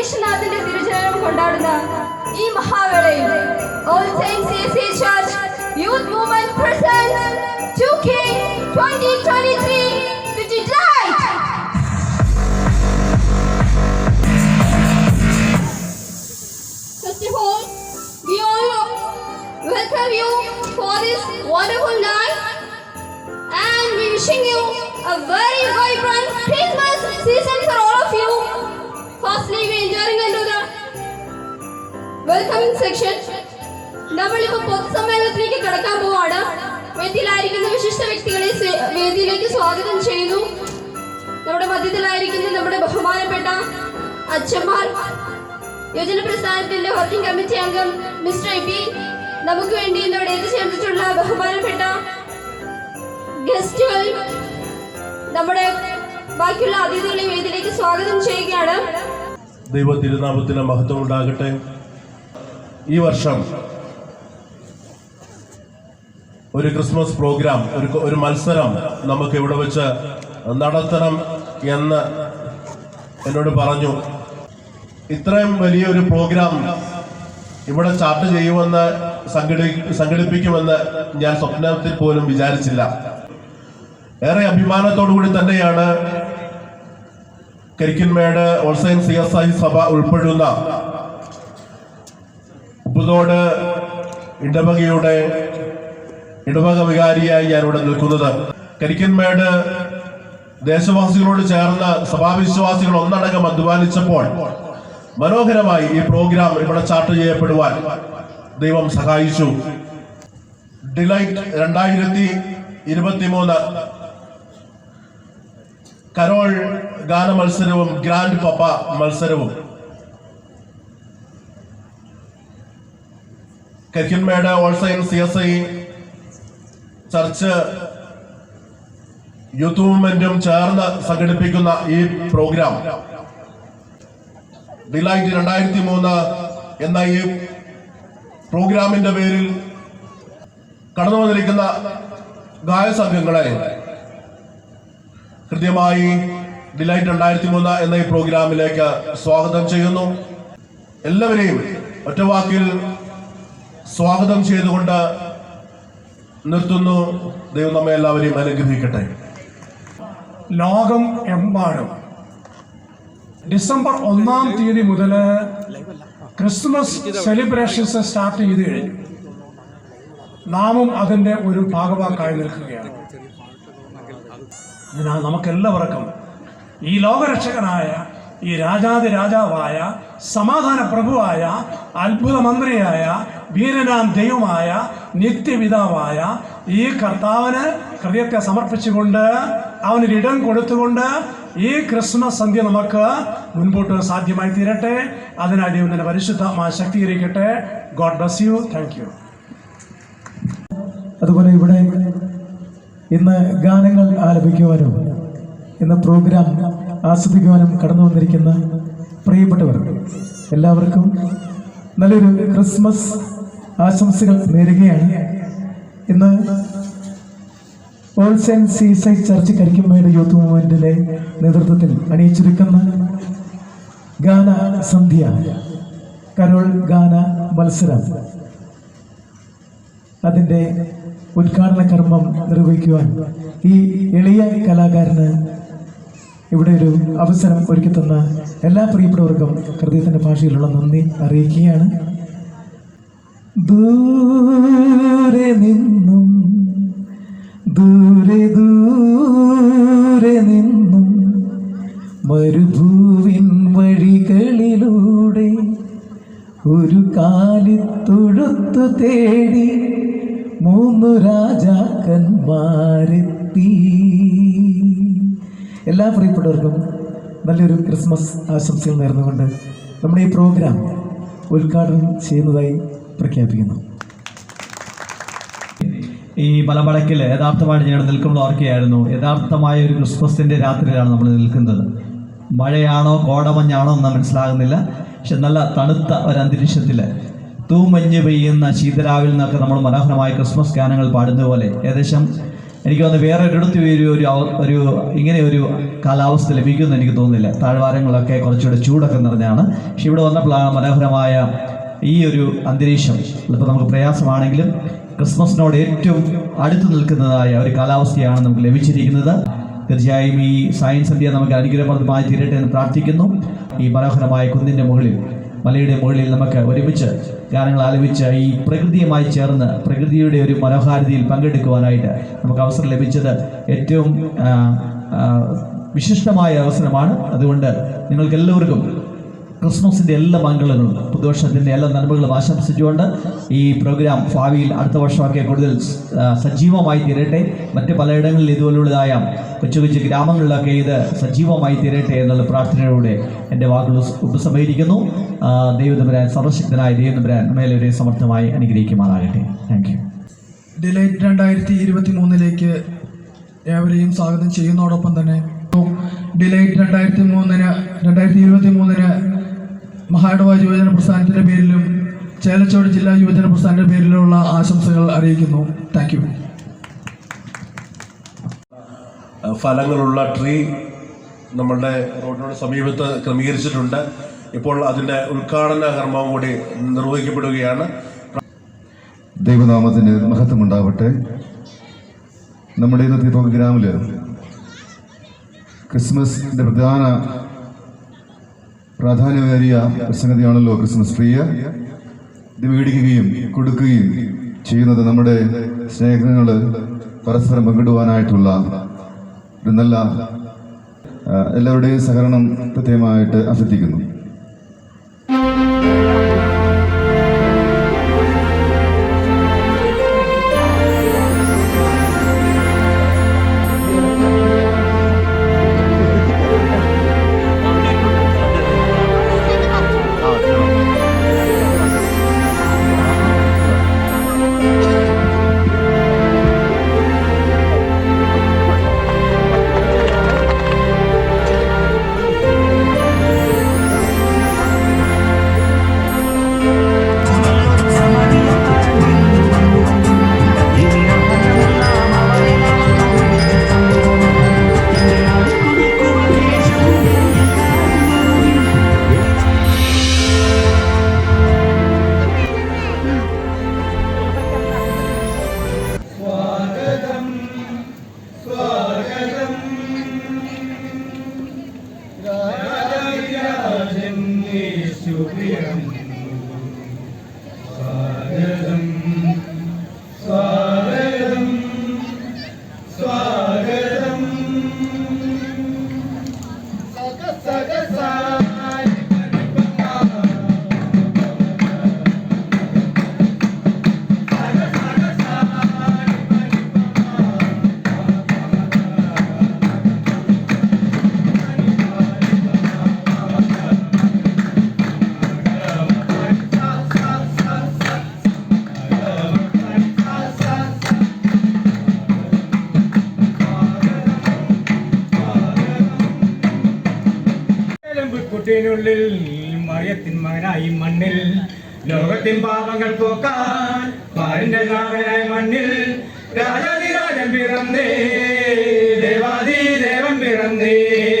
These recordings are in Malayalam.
യേശുനാഥന്റെ തിരുജനം കൊണ്ടാടുന്ന ഈ മഹാവേളയിൽ All Saints CSA Church Youth Movement presents 2K 2023 The Delight! First of all, we all welcome you for this wonderful night and we wishing you a very vibrant Christmas season for all of you. Firstly, we entering into section welcoming പൊതുസമ്മേളനത്തിലേക്ക് കടക്കാൻ പോവാണ്. വേദിയിലായിരിക്കുന്ന വിശിഷ്ട വ്യക്തികളെ വേദിയിലേക്ക് സ്വാഗതം ചെയ്യുന്നു. നമ്മുടെ മധ്യത്തിലായിരിക്കുന്ന നമ്മുടെ ബഹുമാനപ്പെട്ട അച്ഛന്മാർ യുവജന പ്രസ്ഥാനത്തിന്റെ വർക്കിംഗ് കമ്മിറ്റി അംഗം മിസ്റ്റർ എബി നമുക്ക് വേണ്ടി ഇവിടെ എത്തിച്ചേർന്നിട്ടുള്ള ബഹുമാനപ്പെട്ട ഗസ്റ്റുകൾ നമ്മുടെ ബാക്കിയുള്ള അതിഥികളെ വേദിയിലേക്ക് സ്വാഗതം ചെയ്യുകയാണ്. ദൈവ തിരുനാമത്തിന് മഹത്വം ഉണ്ടാകട്ടെ. ഈ വർഷം ഒരു ക്രിസ്മസ് പ്രോഗ്രാം ഒരു ഒരു മത്സരം നമുക്ക് ഇവിടെ വെച്ച് നടത്തണം എന്ന് എന്നോട് പറഞ്ഞു. ഇത്രയും വലിയൊരു പ്രോഗ്രാം ഇവിടെ ചാർട്ട് ചെയ്യുമെന്ന് സംഘടി സംഘടിപ്പിക്കുമെന്ന് ഞാൻ സ്വപ്നത്തിൽ പോലും വിചാരിച്ചില്ല. ഏറെ അഭിമാനത്തോടു കൂടി തന്നെയാണ് Karikkinmedu All Saints C S I സഭ ഉൾപ്പെടുന്ന ഉപ്പുതോട് ഇടവകയുടെ ഇടവക വികാരിയായി ഞാൻ ഇവിടെ നിൽക്കുന്നത്. കരിക്കിൻമേട് ദേശവാസികളോട് ചേർന്ന് സഭാവിശ്വാസികൾ ഒന്നടങ്കം അധ്വാനിച്ചപ്പോൾ മനോഹരമായി ഈ പ്രോഗ്രാം ഇവിടെ ചാർട്ട് ചെയ്യപ്പെടുവാൻ ദൈവം സഹായിച്ചു. ഡിലൈറ്റ് രണ്ടായിരത്തി ഇരുപത്തിമൂന്ന് കരോൾ ഗാന മത്സരവും ഗ്രാൻഡ് പപ്പ മത്സരവും. Karikkinmedu All Saints C S I church youth മൂവ്മെന്റും ചേർന്ന് സംഘടിപ്പിക്കുന്ന ഈ പ്രോഗ്രാം. ഡിലൈറ്റ് രണ്ടായിരത്തി മൂന്ന് എന്ന ഈ പ്രോഗ്രാമിന്റെ പേരിൽ കടന്നു വന്നിരിക്കുന്ന ഗായസംഘങ്ങളെ കൃത്യമായി ഡിലൈറ്റ് രണ്ടായിരത്തി മൂന്ന് എന്ന ഈ പ്രോഗ്രാമിലേക്ക് സ്വാഗതം ചെയ്യുന്നു. എല്ലാവരെയും ഒറ്റവാക്കിൽ സ്വാഗതം ചെയ്തുകൊണ്ട് നിർത്തുന്നു. ദൈവം നമ്മെ എല്ലാവരെയും അനുഗ്രഹിക്കട്ടെ. ലോകം എമ്പാടും. ഡിസംബർ ഒന്നാം തീയതി മുതൽ ക്രിസ്മസ് സെലിബ്രേഷൻസ് സ്റ്റാർട്ട് ചെയ്ത് കഴിഞ്ഞു. നാമും അതിന്റെ ഒരു ഭാഗവാക്കായി നിൽക്കുകയാണ്. അതിനാൽ നമുക്കെല്ലാവർക്കും ഈ ലോകരക്ഷകനായ ഈ രാജാതി രാജാവായ സമാധാന പ്രഭുവായ അത്ഭുത മന്ത്രിയായ വീരനാം ദൈവമായ നിത്യപിതാവായ ഈ കർത്താവിന് ഹൃദയത്തെ സമർപ്പിച്ചുകൊണ്ട് അവനൊരു ഇടം കൊടുത്തുകൊണ്ട് ഈ ക്രിസ്മസ് സന്ധ്യ നമുക്ക് മുൻപോട്ട് സാധ്യമായി തീരട്ടെ. അതിനായി ദൈവം തന്നെ പരിശുദ്ധമായി ശക്തീകരിക്കട്ടെ. God bless you thank you അതുപോലെ ഇവിടെ ഇന്ന് ഗാനങ്ങൾ ആലപിക്കുവാനും ഇന്ന് പ്രോഗ്രാം ആസ്വദിക്കുവാനും കടന്നു വന്നിരിക്കുന്ന പ്രിയപ്പെട്ടവർ എല്ലാവർക്കും നല്ലൊരു ക്രിസ്മസ് ആശംസകൾ നേരുകയാണ്. ഇന്ന് All CSI church Karikkinmedu youth മൂവ്മെന്റിലെ നേതൃത്വത്തിൽ അണിയിച്ചൊരുക്കുന്ന ഗാന സന്ധ്യ കരോൾ ഗാന മത്സരം. അതിന്റെ ഉദ്ഘാടന കർമ്മം നിർവഹിക്കുവാൻ ഈ എളിയ കലാകാരന് ഇവിടെ ഒരു അവസരം ഒരുക്കി തന്ന എല്ലാ പ്രിയപ്പെട്ടവർക്കും ഹൃദയത്തിന്റെ ഭാഷയിലുള്ള നന്ദി അറിയിക്കുകയാണ്. ദൂരെ നിന്നും ദൂരെ ദൂരെ നിന്നും മരുഭൂവിൻ വഴികളിലൂടെ ഒരു കാലിത്തൊഴുത്തു തേടി മൂന്നു രാജാക്കന്മാരെത്തി. എല്ലാ പ്രിയപ്പെട്ടവർക്കും നല്ലൊരു ക്രിസ്മസ് ആശംസകൾ നേർന്നുകൊണ്ട് നമ്മുടെ ഈ പ്രോഗ്രാം ഉദ്ഘാടനം ചെയ്യുന്നതായി പ്രഖ്യാപിക്കുന്നു. ഈ മലമടക്കിൽ യഥാർത്ഥമായിട്ട് ഞങ്ങൾ നിൽക്കുമ്പോൾ ഓർക്കുകയായിരുന്നു യഥാർത്ഥമായ ഒരു ക്രിസ്മസിന്റെ രാത്രിയിലാണ് നമ്മൾ നിൽക്കുന്നത്. മഴയാണോ കോടമഞ്ഞാണോ എന്ന് മനസ്സിലാകുന്നില്ല. പക്ഷെ നല്ല തണുത്ത ഒരു അന്തരീക്ഷത്തിൽ തൂമഞ്ഞ് പെയ്യുന്ന ശീതരാവിൽ നിന്നൊക്കെ നമ്മൾ മനോഹരമായ ക്രിസ്മസ് ഗാനങ്ങൾ പാടുന്ന പോലെ ഏകദേശം എനിക്ക് വന്ന് വേറെ ഒരിടത്ത് ഒരു ഒരു ഒരു ഇങ്ങനെ ഒരു കാലാവസ്ഥ ലഭിക്കുമെന്ന് എനിക്ക് തോന്നുന്നില്ല. താഴ്വാരങ്ങളൊക്കെ കുറച്ചുകൂടെ ചൂടൊക്കെ നിറഞ്ഞാണ് പക്ഷെ ഇവിടെ വന്നപ്പോഴാണ് മനോഹരമായ ഈ ഒരു അന്തരീക്ഷം ഇപ്പോൾ നമുക്ക് പ്രയാസമാണെങ്കിലും ക്രിസ്മസിനോട് ഏറ്റവും അടുത്ത് നിൽക്കുന്നതായ ഒരു കാലാവസ്ഥയാണ് നമുക്ക് ലഭിച്ചിരിക്കുന്നത്. തീർച്ചയായും ഈ സയൻസ് ഇന്ത്യ നമുക്ക് അനുഗ്രഹപ്രദമായി തീരട്ടെ എന്ന് പ്രാർത്ഥിക്കുന്നു. ഈ മനോഹരമായ കുന്നിന്റെ മുകളിൽ മലയുടെ മുകളിൽ നമുക്ക് ഒരുമിച്ച് ഗാനങ്ങൾ ആലപിച്ച് ഈ പ്രകൃതിയുമായി ചേർന്ന് പ്രകൃതിയുടെ ഒരു മനോഹാരിതയിൽ പങ്കെടുക്കുവാനായിട്ട് നമുക്ക് അവസരം ലഭിച്ചത് ഏറ്റവും വിശിഷ്ടമായ അവസരമാണ്. അതുകൊണ്ട് നിങ്ങൾക്ക് എല്ലാവർക്കും ക്രിസ്മസിന്റെ എല്ലാ മംഗളങ്ങളും പുതുവർഷത്തിന്റെ എല്ലാ നന്മകളും ആശംസിച്ചുകൊണ്ട് ഈ പ്രോഗ്രാം ഭാവിയിൽ അടുത്ത വർഷമൊക്കെ കൂടുതൽ സജീവമായി തീരട്ടെ. മറ്റ് പലയിടങ്ങളിൽ ഇതുപോലുള്ളതായ കൊച്ചു കൊച്ചു ഗ്രാമങ്ങളിലൊക്കെ ഇത് സജീവമായി തീരട്ടെ എന്നുള്ള പ്രാർത്ഥനയോടെ എന്റെ വാക്കുകൾ ഉപ- ഉപസംഹരിക്കുന്നു. ദൈവതമ്പുരാൻ സർവശക്തനായ ദൈവതമ്പുരാൻ മേലൊരു സമർത്ഥമായി അനുഗ്രഹിക്കുമാറാകട്ടെ. താങ്ക് യു ഡിലൈറ്റ് രണ്ടായിരത്തി ഇരുപത്തി മൂന്നിലേക്ക് ഏവരെയും സ്വാഗതം ചെയ്യുന്നതോടൊപ്പം തന്നെ. ഡിലൈറ്റ് രണ്ടായിരത്തി മൂന്നിന് രണ്ടായിരത്തി ഇരുപത്തി മൂന്നിന് മഹായിടവ യുവജന പ്രസ്ഥാനത്തിന്റെ പേരിലും ചേലച്ചോട് ജില്ലാ യുവജന പ്രസ്ഥാനത്തിന്റെ പേരിലുള്ള ആശംസകൾ അറിയിക്കുന്നു. താങ്ക് യു ഫലങ്ങളുള്ള ട്രീ നമ്മളുടെ റോഡിനോട് സമീപത്ത് ക്രമീകരിച്ചിട്ടുണ്ട്. ഇപ്പോൾ അതിന്റെ ഉദ്ഘാടന കർമ്മം കൂടി നിർവഹിക്കപ്പെടുകയാണ്. ദൈവനാമത്തിന് മഹത്വമുണ്ടാവട്ടെ നമ്മുടെ ഇന്നത്തെ പ്രോഗ്രാമിൽ ക്രിസ്മസിന്റെ പ്രധാന പ്രാധാന്യമേറിയ സംഗതിയാണല്ലോ ക്രിസ്മസ് ട്രീ. ഇത് മേടിക്കുകയും കൊടുക്കുകയും ചെയ്യുന്നത് നമ്മുടെ സ്നേഹങ്ങൾ പരസ്പരം പങ്കിടുവാനായിട്ടുള്ള ഒരു നല്ല എല്ലാവരുടെയും സഹകരണം പ്രത്യേകമായിട്ട് അഭ്യർത്ഥിക്കുന്നു. to കുട്ടിനുള്ളിൽ മറിയത്തിൻ മകനായി മണ്ണിൽ. ലോകത്തിൻ പാപങ്ങൾ പോക്കാൻ പാരന്റെ നാഥനായി മണ്ണിൽ. രാജാതിരാജൻ പിറന്നേ ദേവാദി ദേവൻ പിറന്നേ ും.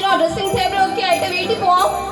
combination or dressing table okay item 84